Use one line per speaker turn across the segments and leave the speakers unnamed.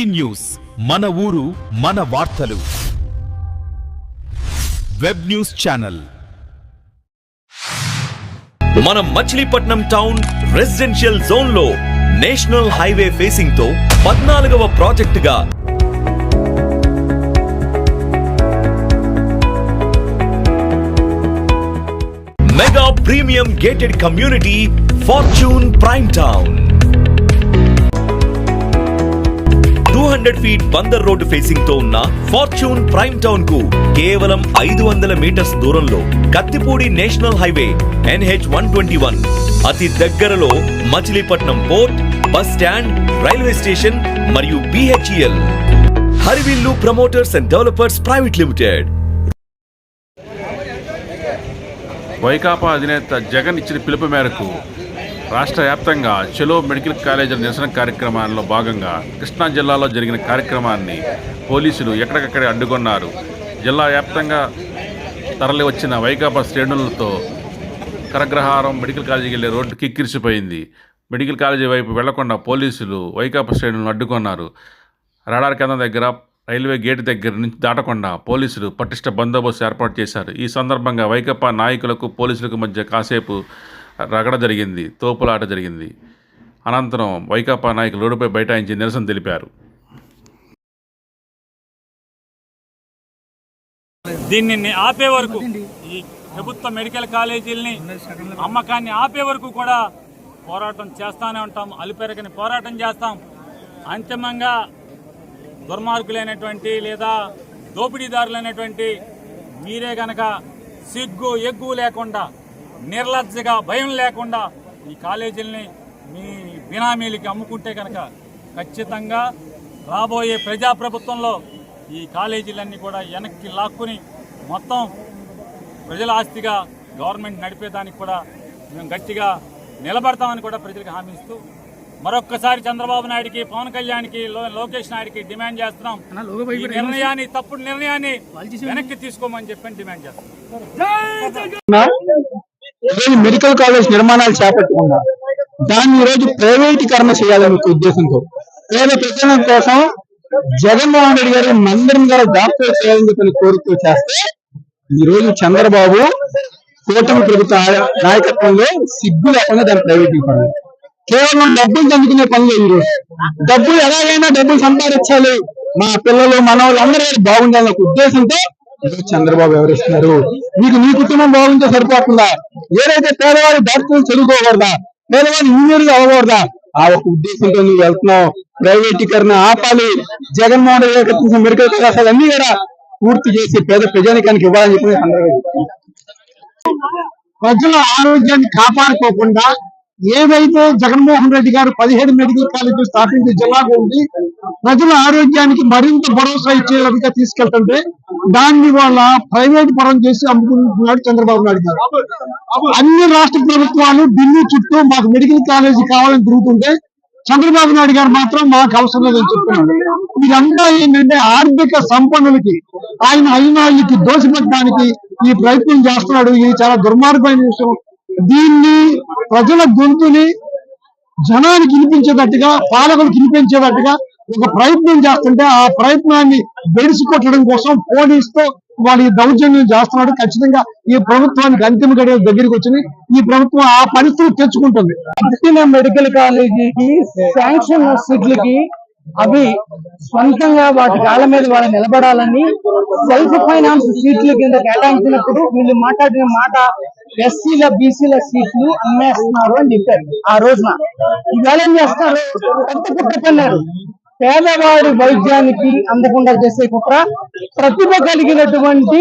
ఈ న్యూస్. మన ఊరు మన వార్తలు. Web news channel.
మన మచిలీపట్నం టౌన్ రెసిడెన్షియల్ జోన్లో నేషనల్ హైవే ఫేసింగ్తో పద్నాలుగవ ప్రాజెక్టుగా mega premium gated community fortune prime town. Hundred feet Bandar road ఫేసింగ్తో ఉన్న ఫార్చ్యూన్ ప్రైమ్ టౌన్కు కేవలం ఐదు వందల మీటర్స్ దూరంలో Kathipudi national highway NH one twenty one. అతి దగ్గరలో Machilipatnam port bus stand railway station మరియు BHEL Harivillu promoters and developers private limited.
Vaikapa అధినేత జగన్ ఇచ్చిన పిలుపు మేరకు రాష్ట్ర వ్యాప్తంగా చెలో మెడికల్ కాలేజీల నిరసన కార్యక్రమాల్లో భాగంగా కృష్ణా జిల్లాలో జరిగిన కార్యక్రమాన్ని పోలీసులు ఎక్కడికక్కడే అడ్డుకున్నారు. జిల్లా వ్యాప్తంగా తరలి వచ్చిన వైకాపా శ్రేణులతో కరగ్రహారం మెడికల్ కాలేజీకి వెళ్ళే రోడ్డు కిక్కిరిసిపోయింది. మెడికల్ కాలేజీ వైపు వెళ్ళకుండా పోలీసులు వైకాపా శ్రేణులను అడ్డుకున్నారు. రాడార్ కేంద్రం దగ్గర రైల్వే గేట్ దగ్గర నుంచి దాటకుండా పోలీసులు పటిష్ట బందోబస్తు ఏర్పాటు చేశారు. ఈ సందర్భంగా వైకాపా నాయకులకు పోలీసులకు మధ్య కాసేపు రగడ జరిగింది తోపులాట జరిగింది. అనంతరం వైకాపా నాయకులు రోడ్డుపై బైఠాయించి నిరసన తెలిపారు.
దీన్ని ఆపే వరకు ఈ ప్రభుత్వ మెడికల్ కాలేజీలని అమ్మకాన్ని ఆపే వరకు కూడా పోరాటం చేస్తానే ఉంటాం అలుపెరగని పోరాటం చేస్తాం. అంతిమంగా దుర్మార్గులైనటువంటి లేదా దోపిడీదారులైనటువంటి మీరే గనక సిగ్గు ఎగ్గు లేకుండా నిర్లజ్జగా భయం లేకుండా ఈ కాలేజీల్ని మీ బినామీలకి అమ్ముకుంటే కనుక ఖచ్చితంగా రాబోయే ప్రజాప్రభుత్వంలో ఈ కాలేజీలన్నీ కూడా వెనక్కి లాక్కుని మొత్తం ప్రజల ఆస్తిగా గవర్నమెంట్ నడిపేదానికి కూడా మేము గట్టిగా నిలబడతామని కూడా ప్రజలకు హామీ ఇస్తూ మరొక్కసారి చంద్రబాబు నాయుడికి పవన్ కళ్యాణ్కి లోకేష్ నాయుడికి డిమాండ్ చేస్తున్నాం. ఈ నిర్ణయాన్ని తప్పుడు నిర్ణయాన్ని వెనక్కి తీసుకోమని చెప్పని డిమాండ్ చేస్తున్నాం.
ఈరోజు మెడికల్ కాలేజ్ నిర్మాణాలు చేపట్టకుండా దాన్ని ఈరోజు రోజు ప్రైవేటీకరణ చేయాలనే ఉద్దేశంతో. పేద ప్రజల కోసం జగన్మోహన్ రెడ్డి గారు మందిరం గారు డాక్టర్ చేయాలని చెప్పని కోరికతో చేస్తే ఈ రోజు చంద్రబాబు కూటమి ప్రభుత్వ నాయకత్వంలో సిగ్గు లేకుండా దాన్ని ప్రైవేటీకరణ కేవలం డబ్బులు చందుకునే పనులు ఈ డబ్బులు ఎలాగైనా డబ్బులు సంపాదించాలి. మా పిల్లలు మనవాళ్ళు అందరూ బాగుండాలనే ఉద్దేశంతో చంద్రబాబు ఎవరిస్తున్నారు మీకు మీ కుటుంబం బాగుంటే సరిపోతుందా ఏదైతే పేదవాడు డాక్టర్లు చదువుకోకూడదా పేదవాడు ఇంజనీర్లు అవ్వకూడదా ఆ ఒక ఉద్దేశంతో నువ్వు వెళ్తున్నావు. ప్రైవేటీకరణ ఆపాలి. జగన్మోహన్ రెడ్డి గారు మెడికల్ కళాశాల అన్ని కూడా పూర్తి చేసి పేద ప్రజానికానికి ఇవ్వాలని చెప్పి ప్రజల ఆరోగ్యాన్ని కాపాడుకోకుండా ఏదైతే జగన్మోహన్ రెడ్డి గారు పదిహేడు మెడికల్ కాలేజీలు స్థాపించి జిల్లాకు ఉంది ప్రజల ఆరోగ్యానికి మరింత భరోసా ఇచ్చే విధంగా తీసుకెళ్తుంటే దాన్ని వాళ్ళ ప్రైవేట్ పరం చేసి అమ్ముకుంటున్నాడు చంద్రబాబు నాయుడు గారు. అన్ని రాష్ట్ర ప్రభుత్వాలు ఢిల్లీ చుట్టూ మాకు మెడికల్ కాలేజీ కావాలని తిరుగుతుంటే చంద్రబాబు నాయుడు గారు మాత్రం మాకు అవసరం లేదని చెప్తున్నాడు ఇదంతా ఏంటంటే ఆర్థిక సంపన్నులకి ఆయన అయినాళ్ళకి దోషపెట్టడానికి ఈ ప్రయత్నం చేస్తున్నాడు. ఇది చాలా దుర్మార్గమైన విషయం. దీన్ని ప్రజల గొంతుని జనానికి వినిపించేటట్టుగా పాలకులకు వినిపించేటట్టుగా ఒక ప్రయత్నం చేస్తుంటే ఆ ప్రయత్నాన్ని బెడిసి కొట్టడం కోసం పోలీసుతో వాడి దౌర్జన్యం చేస్తున్నాడు. ఖచ్చితంగా ఈ ప్రభుత్వానికి అంతిమ గడియ దగ్గరికి వచ్చింది. ఈ ప్రభుత్వం ఆ పరిస్థితి తెచ్చుకుంటుంది. కట్టిన మెడికల్ కాలేజీకి శాంక్షన్ సీట్లకి అవి సొంతంగా వాటి కాళ్ళ మీద వాళ్ళు నిలబడాలని సెల్ఫ్ ఫైనాన్స్ సీట్ల కింద కేటాయించినప్పుడు వీళ్ళు మాట్లాడిన మాట ఎస్సీల బీసీల సీట్లు అమ్మేస్తున్నారు అని చెప్పారు. ఆ రోజున. ఇవాళ ఏం చేస్తారు పెద్ద కుట్ర పేదవాడి వైద్యానికి అందకుండా చేసే కుట్ర ప్రతిభ కలిగినటువంటి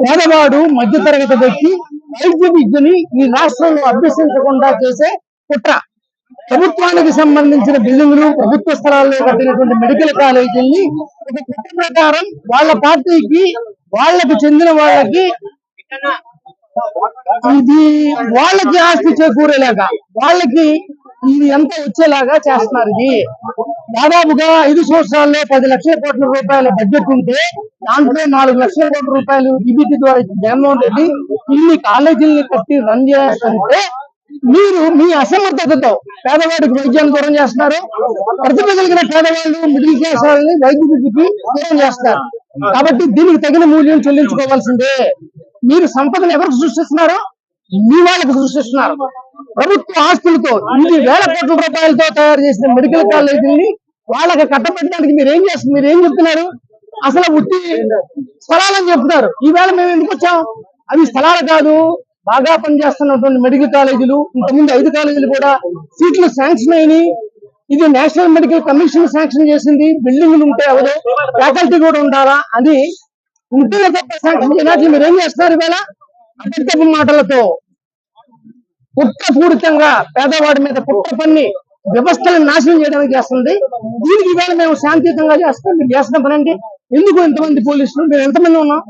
పేదవాడు మధ్యతరగతి వ్యక్తి వైద్య విద్యని ఈ రాష్ట్రంలో అభ్యసించకుండా చేసే కుట్ర. ప్రభుత్వానికి సంబంధించిన బిల్డింగులు ప్రభుత్వ స్థలాల్లో కట్టినటువంటి మెడికల్ కాలేజీల్ని ఒక కుట్ర ప్రకారం వాళ్ళ పార్టీకి వాళ్ళకు చెందిన వాళ్ళకి ఇది వాళ్ళకి ఆస్తి చేకూరేలాగా వాళ్ళకి ఎంత వచ్చేలాగా చేస్తున్నారు ఇది? దాదాపుగా ఐదు సంవత్సరాల్లో పది లక్షల కోట్ల రూపాయల బడ్జెట్ ఉంటే దాంట్లో నాలుగు లక్షల కోట్ల రూపాయలు ఈబీటీ ద్వారా జగన్మోహన్ రెడ్డి ఇన్ని కాలేజీల్ని కట్టి రన్ చేస్తుంటే మీరు మీ అసమర్థతతో పేదవాడికి వైద్యాన్ని దూరం చేస్తున్నారు. ప్రతిభ కలిగిన పేదవాళ్ళు మిడిల్ క్లాస్ వాళ్ళని వైద్య విద్యకి దూరం చేస్తారు కాబట్టి దీనికి తగిన మూల్యం చెల్లించుకోవాల్సిందే. మీరు సంపదను ఎవరికి సృష్టిస్తున్నారో మీ వాళ్ళకి సృష్టిస్తున్నారు. ప్రభుత్వ ఆస్తులతో ఇన్ని వేల కోట్ల రూపాయలతో తయారు చేసిన మెడికల్ కాలేజీని వాళ్ళకి కట్టబెట్టడానికి మీరు ఏం చేస్తున్నారు మీరు ఏం చెప్తున్నారు? అసలు ఉట్టి స్థలాలని చెప్తున్నారు. ఈవేళ మేము ఎందుకు వచ్చాం? అవి స్థలాలు కాదు. బాగా పనిచేస్తున్నటువంటి మెడికల్ కాలేజీలు ఇంతకుముందు ఐదు కాలేజీలు కూడా సీట్లు శాంక్షన్ అయినాయి. ఇది నేషనల్ మెడికల్ కమిషన్ శాంక్షన్ చేసింది. బిల్డింగ్లు ఉంటే అవదు ఫ్యాకల్టీ కూడా ఉండాలా అని ఉంటేనే తప్ప శాంక్షన్ చేయడానికి మీరు ఏం చేస్తున్నారు ఇవాళ అబద్ధపు మాటలతో కుట్రపూరితంగా పేదవాడి మీద కుట్ర పన్ని వ్యవస్థలను నాశనం చేయడానికి చేస్తుంది. దీనికి ఇవాళ మేము శాంతియుతంగా చేస్తాం. మీరు చేస్తాం పని అంటే ఎందుకు ఇంతమంది పోలీసులు? మీరు ఎంతమంది ఉన్నాం?